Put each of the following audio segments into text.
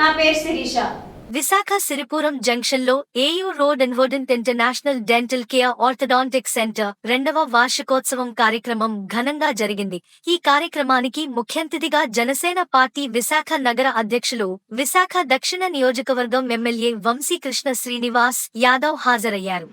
నా పేరు శిరీష. విశాఖ సిరిపురం జంక్షన్లో AU road Invodent international dental care orthodontic centre రెండవ వార్షికోత్సవం కార్యక్రమం ఘనంగా జరిగింది. ఈ కార్యక్రమానికి ముఖ్యంతిథిగా జనసేన పార్టీ విశాఖ నగర అధ్యక్షులు విశాఖ దక్షిణ నియోజకవర్గం ఎమ్మెల్యే వంశీకృష్ణ శ్రీనివాస్ యాదవ్ హాజరయ్యారు.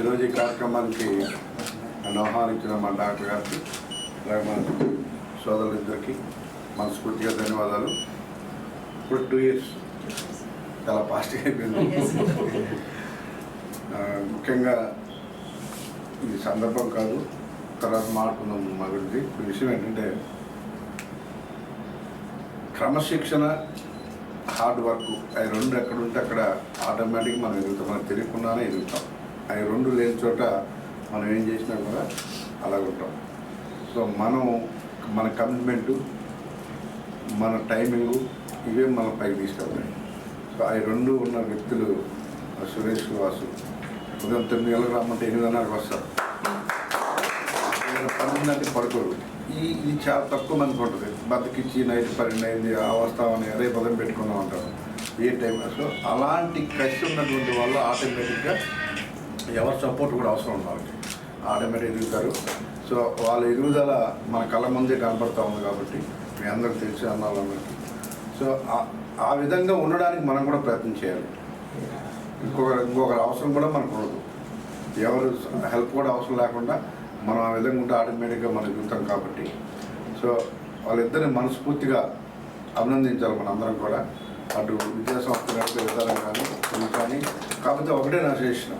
ఈరోజు ఈ కార్యక్రమానికి నన్ను ఆహ్వానించిన మా డాక్టర్ గారికి అలాగే మన సోదరులిద్దరికి మనస్ఫూర్తిగా ధన్యవాదాలు. ఇప్పుడు టూ ఇయర్స్ చాలా ఫాస్ట్గా అయిపోయింది. ముఖ్యంగా ఇది సందర్భం కాదు తర్వాత మాట్లాడుకుందాం మా గురించి. విషయం ఏంటంటే క్రమశిక్షణ హార్డ్ వర్క్ అవి రెండు ఎక్కడ ఉంటే అక్కడ ఆటోమేటిక్ మనం ఎదుగుతాం మనం తెలియకుండానే ఎదుగుతాం. అవి రెండు లేని చోట మనం ఏం చేసినా కూడా అలాగ ఉంటాం. సో మనం మన కమిట్మెంటు మన టైమింగు ఇవే మన పైకి తీసుకెళ్తాయి. సో అవి రెండు ఉన్న వ్యక్తులు సురేష్ వాసు ఉదయం తొమ్మిది గంటలకు రమ్మంటే ఎనిమిదిన్నరకు వస్తారు. ఏదైనా పడుకోరు. ఈ ఇది చాలా తక్కువ మందికి ఉంటుంది. బతికిచ్చి నైట్ పన్నెండు అయింది ఆ వస్తామని అదే పదం పెట్టుకుందాం అంటారు. ఏ టైం సో అలాంటి కసి ఉన్నటువంటి వాళ్ళు ఆటోమేటిక్గా ఎవరి సపోర్ట్ కూడా అవసరం ఉంది వాళ్ళకి. ఆటోమేటిక్ ఎదుగుతారు. సో వాళ్ళ ఎదుగుదల మన కళ్ళ ముందే కనపడతా ఉంది కాబట్టి మీ అందరికి తెలిసి అన్నాళ్ళందరికీ సో ఆ- విధంగా ఉండడానికి మనం కూడా ప్రయత్నం చేయాలి. ఇంకొకరు ఇంకొకరి అవసరం కూడా మనకు ఉండదు. ఎవరు హెల్ప్ కూడా అవసరం లేకుండా మనం ఆ విధంగా ఉంటే ఆటోమేటిక్గా మనం ఎదుగుతాం కాబట్టి. సో వాళ్ళిద్దరిని మనస్ఫూర్తిగా అభినందించాలి మనందరం కూడా. అటు విద్యాసంస్థ నడిపే విధానం కానీ కానీ కాకపోతే ఒకటే నా చేసిన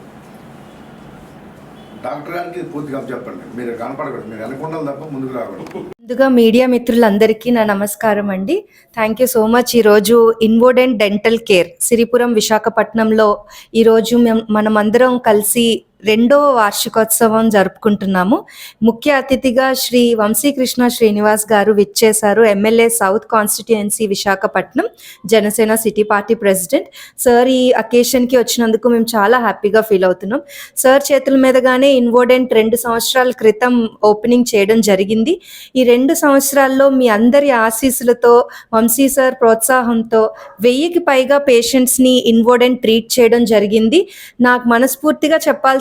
డాక్టర్ గారికి పూర్తిగా చెప్పండి. మీరు కనపడకూడదు. మీరు వెనకుండాలి తప్ప ముందుకు రాకూడదు. ముందుగా మీడియా మిత్రులందరికీ నా నమస్కారం అండి. థ్యాంక్ యూ సో మచ్ ఈరోజు ఇన్వోడెంట్ డెంటల్ కేర్ సిరిపురం విశాఖపట్నంలో ఈరోజు మేం మనమందరం కలిసి రెండవ వార్షికోత్సవం జరుపుకుంటున్నాము. ముఖ్య అతిథిగా శ్రీ వంశీకృష్ణ శ్రీనివాస్ గారు విచ్చేశారు MLA south constituency Visakhapatnam Janasena city party president. Sir ఈ అకేషన్కి వచ్చినందుకు మేము చాలా హ్యాపీగా ఫీల్ అవుతున్నాం. సార్ చేతుల మీదగానే ఇన్వోడెంట్ రెండు సంవత్సరాల క్రితం ఓపెనింగ్ చేయడం జరిగింది. ఈ రెండు సంవత్సరాల్లో మీ అందరి ఆశీస్సులతో వంశీ సార్ ప్రోత్సాహంతో వెయ్యికి పైగా పేషెంట్స్ని ఇన్వోడెంట్ ట్రీట్ చేయడం జరిగింది. నాకు మనస్ఫూర్తిగా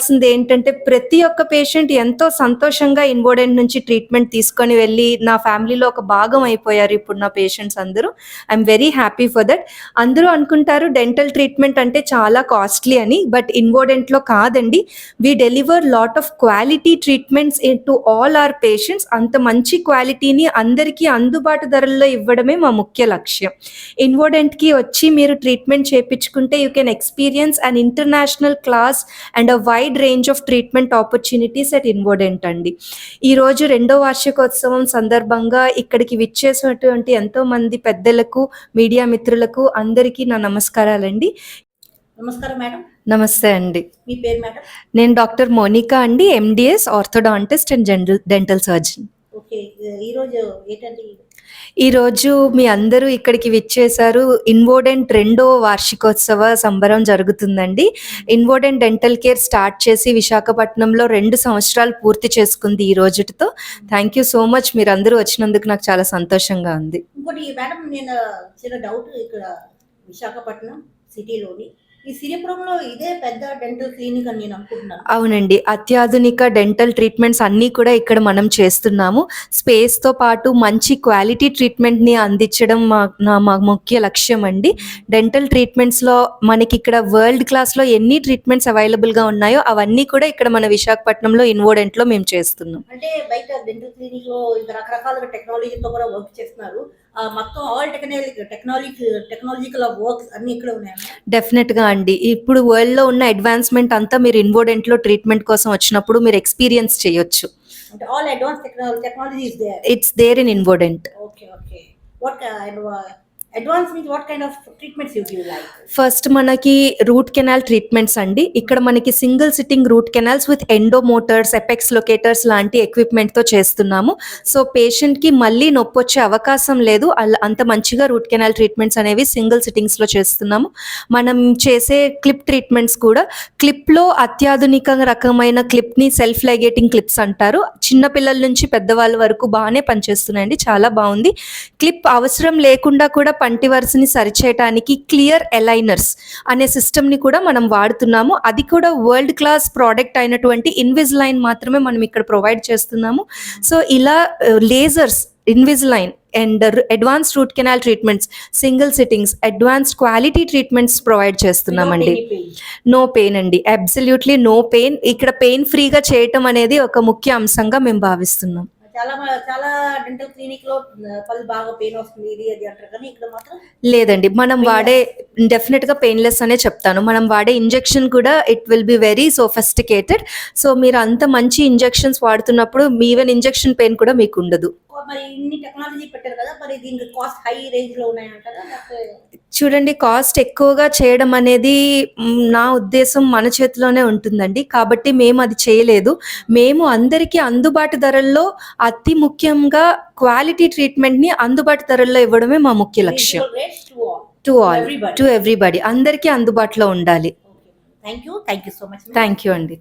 చేయాల్సింది ఏంటంటే ప్రతి ఒక్క పేషెంట్ ఎంతో సంతోషంగా ఇన్వోడెంట్ నుంచి ట్రీట్మెంట్ తీసుకొని వెళ్ళి నా ఫ్యామిలీలో ఒక భాగం అయిపోయారు ఇప్పుడు నా పేషెంట్స్ అందరూ. I'm very happy for that అందరూ అనుకుంటారు డెంటల్ ట్రీట్మెంట్ అంటే చాలా కాస్ట్లీ అని బట్ ఇన్వోడెంట్లో కాదండి. We deliver lot of quality treatments to all our patients అంత మంచి క్వాలిటీని అందరికీ అందుబాటు ధరల్లో ఇవ్వడమే మా ముఖ్య లక్ష్యం. ఇన్వోడెంట్కి వచ్చి మీరు ట్రీట్మెంట్ చేయించుకుంటే you can experience and international class and a wide range of treatment opportunities at Invodent అండి. ఈరోజు రెండో వార్షికోత్సవం సందర్భంగా ఇక్కడికి విచ్చేసినటువంటి ఎంతో మంది పెద్దలకు మీడియా మిత్రులకు అందరికీ నా నమస్కారాలండి. నమస్కారం మేడం. నమస్తే అండి. మీ పేరు మేడం? నేను డాక్టర్ మోనికా అండి MDS orthodontist and general dental surgeon okay ఈరోజు మీ అందరూ ఇక్కడికి విచ్చేశారు. ఇన్వోడెంట్ రెండో వార్షికోత్సవ సంబరం జరుగుతుందండి. ఇన్వోడెంట్ డెంటల్ కేర్ స్టార్ట్ చేసి విశాఖపట్నంలో రెండు సంవత్సరాలు పూర్తి చేసుకుంది ఈ రోజుతో. Thank you so much. మీరు అందరూ వచ్చినందుకు నాకు చాలా సంతోషంగా ఉంది. ఇంకోటి మేడం నేను చిన్న డౌట్ ఇక్కడ విశాఖపట్నం సిటీలోని. ఈ సిరిపురంలో ఇదే పెద్ద డెంటల్ క్లినిక్ అని నేను అనుకుంటున్నాను. అవునండి. అత్యాధునిక డెంటల్ ట్రీట్మెంట్స్ అన్నీ కూడా ఇక్కడ మనం చేస్తున్నాము. స్పేస్తో పాటు మంచి క్వాలిటీ ట్రీట్మెంట్ని అందించడం మా నా మా ముఖ్య లక్ష్యం అండి. డెంటల్ ట్రీట్మెంట్స్లో మనకి ఇక్కడ వరల్డ్ క్లాస్లో ఎన్ని ట్రీట్మెంట్స్ అవైలబుల్గా ఉన్నాయో అవన్నీ కూడా ఇక్కడ మన విశాఖపట్నంలో ఇన్వోడెంట్లో మేము చేస్తున్నాం. అంటే బయట డెంటల్ క్లినిక్లో ఇంకా రకరకాలుగా టెక్నాలజీతో కూడా వర్క్ చేస్తున్నారు. మొత్తం all technology technology technological works అన్ని ఇక్కడ ఉన్నాయి డెఫినెట్గా అండి. ఇప్పుడు వరల్డ్లో ఉన్న అడ్వాన్స్మెంట్ అంతా మీరు ఇన్వోడెంట్లో ట్రీట్మెంట్ కోసం వచ్చినప్పుడు మీరు ఎక్స్పీరియన్స్ చేయొచ్చు. All advance technology it's there in Invodent okay okay what advance means what kind of treatments you give like first మనకి రూట్ కెనాల్ ట్రీట్మెంట్స్ అండి. ఇక్కడ మనకి single sitting root canals with endo motors apex locators లాంటి ఎక్విప్మెంట్తో చేస్తున్నాము. So పేషెంట్కి మళ్ళీ నొప్పి వచ్చే అవకాశం లేదు. అంత మంచిగా రూట్ కెనాల్ ట్రీట్మెంట్స్ అనేవి సింగిల్ సిట్టింగ్స్లో చేస్తున్నాము. మనం చేసే క్లిప్ ట్రీట్మెంట్స్ కూడా క్లిప్లో అత్యాధునిక రకమైన క్లిప్ని సెల్ఫ్ లైగేటింగ్ క్లిప్స్ అంటారు. చిన్న పిల్లల నుంచి పెద్దవాళ్ళ వరకు బాగానే పనిచేస్తున్నాయండి. చాలా బాగుంది. క్లిప్ అవసరం లేకుండా కూడా పంటి వరుసని సరిచేయటానికి క్లియర్ ఎలైనర్స్ అనే సిస్టమ్ని కూడా మనం వాడుతున్నాము. అది కూడా వరల్డ్ క్లాస్ ప్రోడక్ట్ అయినటువంటి ఇన్విజిలైన్ మాత్రమే మనం ఇక్కడ ప్రొవైడ్ చేస్తున్నాము. సో ఇలా lasers Invisalign and advance root canal treatments single sittings advanced quality treatments provide చేస్తున్నామండి. నో పెయిన్ అండి. Absolutely no pain. ఇక్కడ పెయిన్ ఫ్రీగా చేయటం అనేది ఒక ముఖ్య అంశంగా మేము భావిస్తున్నాం. చాలా మ- చాలా డెంటల్ క్లినిక్లో పళ్ళు బాగా పెయిన్ వస్తుంది ఇది అది అంటారు. కానీ ఇక్కడ మాత్రం లేదండి. మనం వాడే డెఫినెట్గా పెయిన్లెస్ అనే చెప్తాను. మనం వాడే ఇంజెక్షన్ కూడా it will be very sophisticated so మీరు అంత మంచి ఇంజెక్షన్స్ వాడుతున్నప్పుడు ఈవెన్ ఇంజెక్షన్ పెయిన్ కూడా మీకు ఉండదు. మరి ఇన్ని టెక్నాలజీ పెట్టారు కదా మరి దీనికి కాస్ట్ హై రేంజ్లో ఉన్నాయంటారా? చూడండి కాస్ట్ ఎక్కువగా చేయడం అనేది నా ఉద్దేశం మన చేతిలోనే ఉంటుందండి. కాబట్టి మేము అది చేయలేదు. మేము అందరికీ అందుబాటు ధరల్లో అతి ముఖ్యంగా క్వాలిటీ ట్రీట్మెంట్ని అందుబాటు ధరల్లో ఇవ్వడమే మా ముఖ్య లక్ష్యం. To all. టు ఎవ్రీబడి అందరికీ అందుబాటులో ఉండాలి. Thank you thank you so much thank you అండి.